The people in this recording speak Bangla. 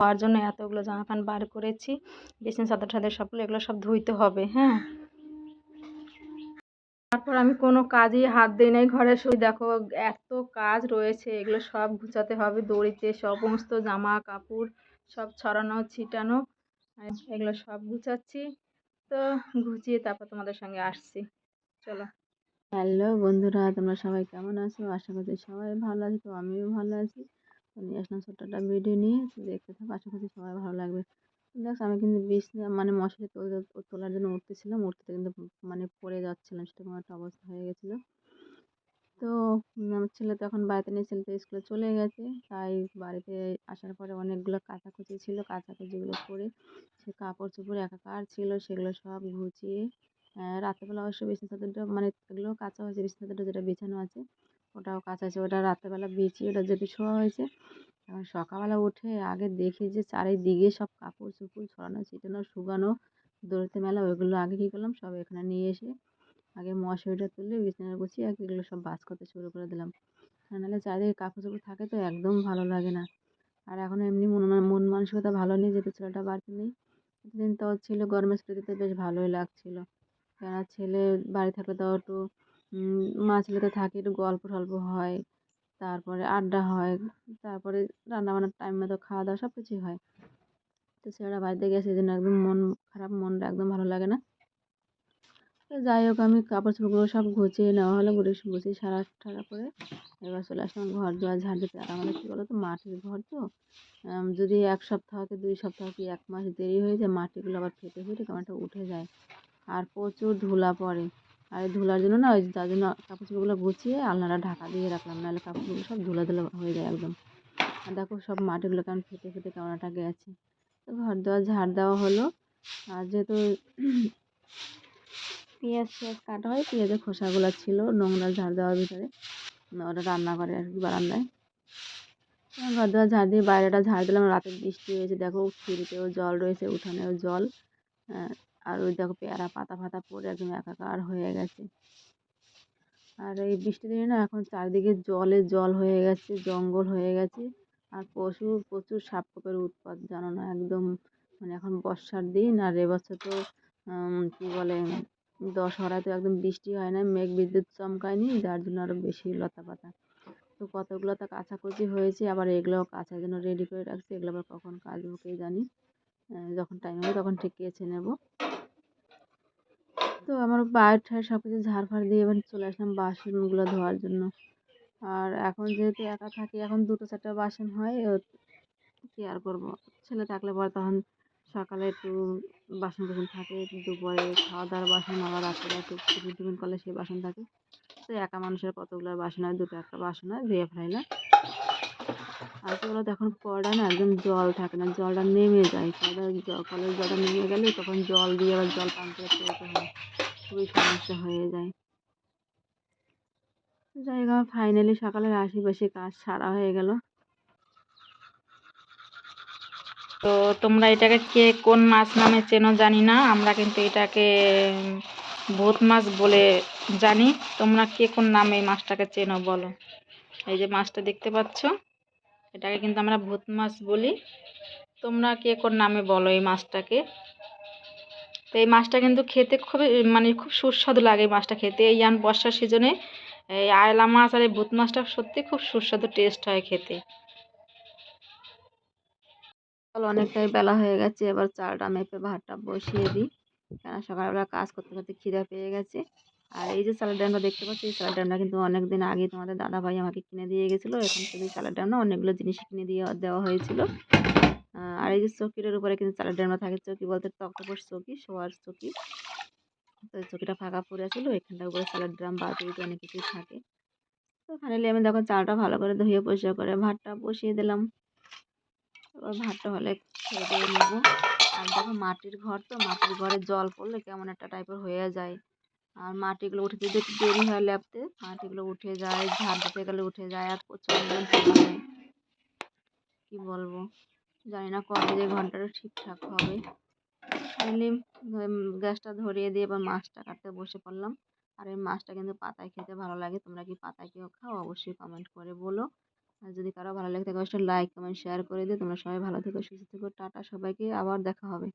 হওয়ার জন্য এতগুলো জামা প্যান্ট বার করেছি। বিছানা চাদর টাদর সবগুলো, এগুলো সব ধুইতে হবে হ্যাঁ? তারপর আমি কোনো কাজই হাত দিই নাই ঘরে শুই। দেখো, এত কাজ রয়েছে, এগুলো সব গুছাতে হবে দড়িতে, সমস্ত জামা কাপড় সব ছড়ানো, ছিটানো এগুলো সব গুছাচ্ছি। তো গুছিয়ে তারপর তোমাদের সঙ্গে আসছি। চলো। হ্যালো বন্ধুরা, তোমরা সবাই কেমন আছো? আশা করছি সবাই ভালো আছে, তো আমিও ভালো আছি। নিয়ে আসলাম ছোট্ট ভিডিও নিয়ে। দেখতে থাকো আশা করছি সবাই ভালো লাগবে। দেখো আমি কিন্তু বিছনা মানে মশারি তোল- তোলার জন্য উঠতেছিলাম উঠতে কিন্তু মানে পড়ে যাচ্ছিলাম সেরকম একটা অবস্থা হয়ে গেছিল। তো আমার ছেলে তো এখন বাড়িতে নেই ছেলে তো স্কুলে চলে গেছে তাই বাড়িতে আসার পরে অনেকগুলো কাচাকুচি ছিল কাচাকুচিগুলো করে সে কাপড় চোপড় একাকার ছিল সেগুলো সব আহ, রাত্রেবেলা অবশ্য বিছানা চাদরটা মানে এগুলো কাঁচা হয়েছে বিছানা চাদরটা যেটা বিছানো আছে ওটাও কাঁচা আছে, ওটা রাত্রেবেলা বিছিয়ে, ওটা যেটি শোয়া হয়েছে এখন সকালবেলা উঠে আগে দেখি যে চারিদিকে সব কাপড় চোপড় ছড়ানো ছিটানো, শুকানো, দড়িতে মেলা, ওইগুলো আগে কী করলাম, সব এখানে নিয়ে এসে আগে মশারিটা তুলে, বিছানা গুছিয়ে আর এগুলো সব বাস করতে শুরু করে দিলাম। নাহলে চারিদিকে কাপড় চোপড় থাকে তো একদম ভালো লাগে না। আর এখন এমনি মন মন মানসিকতা ভালো নেই, যেহেতু ছেলেটা বাড়িতে নেই। দিন তো ছিল, গরমের ছুটিতে বেশ ভালোই লাগছিল। কেননা ছেলে বাড়ি থাকলে তাও একটু উম, মা ছেলে তো থাকে একটু গল্প টল্প হয় তারপরে আড্ডা হয় তারপরে রান্নাবান্নার টাইম মতো খাওয়া দাওয়া সব কিছুই হয়। তো ছেলেটা বাড়িতে গেছে এই জন্য একদম মন খারাপ মনটা একদম ভালো লাগে না। যাই হোক আমি কাপড় চোপড়গুলো সব গুছিয়ে নেওয়া হলো গুছিয়ে গুছিয়ে সারা ঠাড়া করে এবার চলে আসলাম ঘর দুয়ার ঝাড় দিতে। আর আমাদের কী বলো তো মাটির ঘর তো? যদি এক সপ্তাহ কি দুই সপ্তাহ কি এক মাস দেরি হয়ে যায় মাটিগুলো আবার ফেটে ফেটে কেমন একটা উঠে যায়। আর প্রচুর ধুলা পড়ে। আর ধুলার জন্য না ওই তার জন্য কাপড় চোপড়গুলো গুছিয়ে আলনাটা ঢাকা দিয়ে রাখলাম নাহলে কাপড়গুলো সব ধুলা ধুলা হয়ে যায় একদম। আর দেখো সব মাটিগুলো কেমন ফেটে ফেটে কেমন একটা গেছে। তো ঘর দেওয়া ঝাড় দেওয়া হলো। আর যেহেতু পেঁয়াজ টিয়াজ কাটা হয় পেঁয়াজের খোসাগুলো ছিল নোংরা ঝাড় দেওয়ার ভিতরে। ওটা রান্না করে আর কি বারান্দায়। ঘর দেওয়া ঝাড় দিয়ে বাইরেটা ঝাড় দিলাম রাতে বৃষ্টি হয়েছে দেখো সিঁড়িতেও জল রয়েছে উঠানেও জল। আহ, আর ওই দেখো পেয়ারা পাতা ফাতা পড়ে একদম একাকার হয়ে গেছে। আর এই বৃষ্টির দিনে না এখন চারিদিকে জলে জল হয়ে গেছে, জঙ্গল হয়ে গেছে। আর পশু প্রচুর সাপ খোপের উৎপাত, জানো না, একদম মানে এখন বর্ষার দিন আর এবছর তো কী বলে, দশহরায় তো একদম বৃষ্টি হয় না, মেঘ বিদ্যুৎ চমকায়নি, যার জন্য আরও বেশি লতা পাতা। তো কতগুলো তো কাচাকুচি হয়েছে, আবার এগুলোও কাচার জন্য রেডি করে রাখছি, এগুলো আবার কখন কাচবো কে জানি। যখন টাইম হবে তখন ঠিক কেচে নেব। তো আমার বাইরে ঠায় সব কিছু ঝাড় ফাড় দিয়ে এবার চলে আসলাম বাসনগুলো ধোয়ার জন্য। আর এখন যেহেতু একা থাকি, এখন দুটো চারটা বাসন হয় কী আর করব? ছেলে থাকলে পরে তখন সকালে একটু বাসন কুসন থাকে, দুপুরে খাওয়া দাওয়ার বাসন, আবার রাত্রে একটু টিফিন টিফিন করলে সেই বাসন থাকে। তো একা মানুষের কতগুলো বাসন হয়, দুটো একটা বাসন হয়, ধুয়ে ফেলাইলাম আর সেগুলো তখন কড়া না একদম জল থাকে না, জলটা নেমে যায়। কলের জ- কলের জলটা নেমে গেলে তখন জল দিয়ে আবার জল পান করে তুলতে হয়। খুবই সমস্যা হয়ে যায়। যাই হোক ফাইনালি সকালের আশেপাশে কাজ সারা হয়ে গেল। তো তোমরা এটাকে কে কোন মাছ নামে চেনো জানি না, আমরা কিন্তু এটাকে ভূত মাছ বলে জানি। তোমরা কে কোন নামে এই মাছটাকে চেনো বলো। এই যে মাছটা দেখতে পাচ্ছ, এটাকে কিন্তু আমরা ভূত মাছ বলি। তোমরা কে কোন নামে বলো এই মাছটাকে? তো এই মাছটা কিন্তু খেতে খুবই মানে খুব সুস্বাদু লাগে এই মাছটা খেতে। এই আন বর্ষার সিজনে এই আয়লা মাছ আর এই ভূত মাছটা সত্যি খুব সুস্বাদু টেস্ট হয় খেতে। চলো অনেকটাই বেলা হয়ে গেছে, এবার চালটা মেপে ভাতটা বসিয়ে দিই। কেন সকালবেলা কাজ করতে করতে খিদে পেয়ে গেছে। আর এই যে চালের ডালটা দেখতে পাচ্ছি, এই চালের ডালটা কিন্তু অনেক দিন আগে তোমাদের দাদা ভাই আমাকে কিনে দিয়ে গেছিল। এখন শুধু ডাল না, অনেকগুলো জিনিস কিনে দিয়ে দেওয়া হয়েছিল। আর এই যে চকিটার উপরে কিন্তু চালের ডালটা থাকে, চকি বলতে টকটকর চকি, শোয়ার চকি। তো চকিটা ফাঁকা পড়ে ছিল এখানটার উপরে চালের ড্রাম বা বালতি অনেক কিছুই থাকে। তো ফাইনালি আমি দেখো চালটা ভালো করে ধুয়ে পরিষ্কার করে ভাতটা বসিয়ে দিলাম। এবার ভাতটা হলে খেয়ে দিয়ে নেব। আর দেখো মাটির ঘর তো, মাটির ঘরে জল পড়লে কেমন একটা টাইপের হয়ে যায়। আর মাটিগুলো উঠে দিতে একটু দেরি হয় ল্যাপতে, মাটিগুলো উঠে যায়, ঝাড় দিতে গেলে উঠে যায়, আর প্রচণ্ড কী বলব? জানি না কবে যে ঘন্টাটা ঠিকঠাক হবে। এমনি গ্যাসটা ধরিয়ে দিয়ে এবার মাছটা কাটতে বসে পড়লাম। আর এই মাছটা কিন্তু পাতায় খেতে ভালো লাগে। তোমরা কি পাতায় কেউ খাও? অবশ্যই কমেন্ট করে বলো। আর যদি কারও ভালো লাগে থাকে, অবশ্যই লাইক কমেন্ট শেয়ার করে দিও। তোমরা সবাই ভালো থেকো, সুস্থ থেকো। টাটা সবাইকে। আবার দেখা হবে।